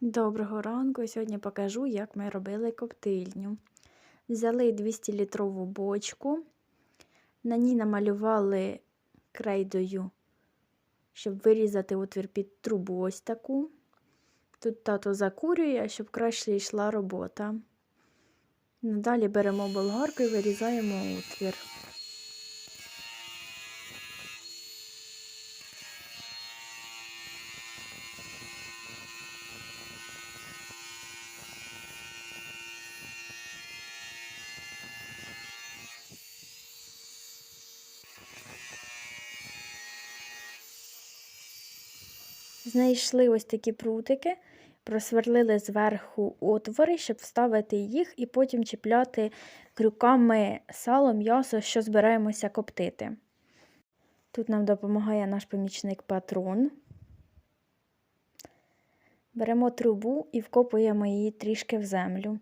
Доброго ранку! Сьогодні покажу, як ми робили коптильню. Взяли 200-літрову бочку, на ній намалювали крейдою, щоб вирізати отвір під трубу ось таку. Тут тато закурює, щоб краще йшла робота. Надалі беремо болгарку і вирізаємо отвір. Знайшли ось такі прутики, просверлили зверху отвори, щоб вставити їх і потім чіпляти крюками сало, м'ясо, що збираємося коптити. Тут нам допомагає наш помічник патрон. Беремо трубу і вкопуємо її трішки в землю.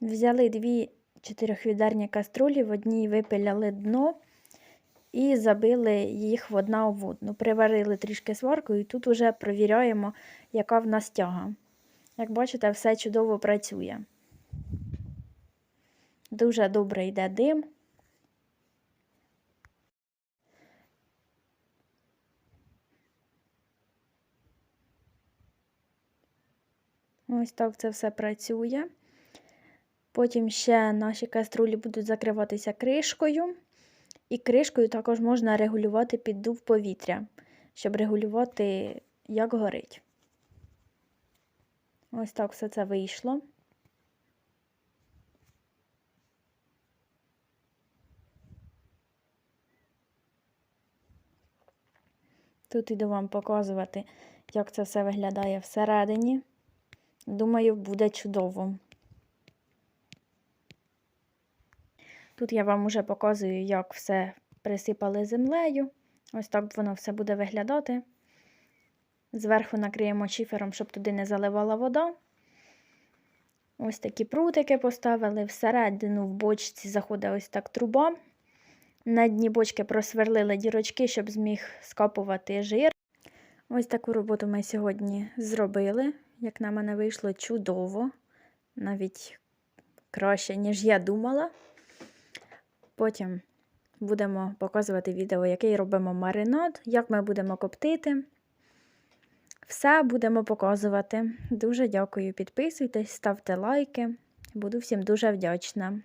Взяли дві чотирьохвідерні каструлі, в одній випиляли дно і забили їх в одна в одну. Приварили трішки сварку і тут вже провіряємо, яка в нас тяга. Як бачите, все чудово працює. Дуже добре йде дим. Ось так це все працює. Потім ще наші каструлі будуть закриватися кришкою. І кришкою також можна регулювати піддув повітря, щоб регулювати, як горить. Ось так все це вийшло. Тут іду вам показувати, як це все виглядає всередині. Думаю, буде чудово. Тут я вам уже показую, як все присипали землею. Ось так воно все буде виглядати. Зверху накриємо шифером, щоб туди не заливала вода. Ось такі прутики поставили. Всередину в бочці заходить ось так труба. На дні бочки просверлили дірочки, щоб зміг скапувати жир. Ось таку роботу ми сьогодні зробили. Як на мене вийшло чудово, навіть краще, ніж я думала. Потім будемо показувати відео, який робимо маринад, як ми будемо коптити. Все будемо показувати. Дуже дякую, підписуйтесь, ставте лайки. Буду всім дуже вдячна.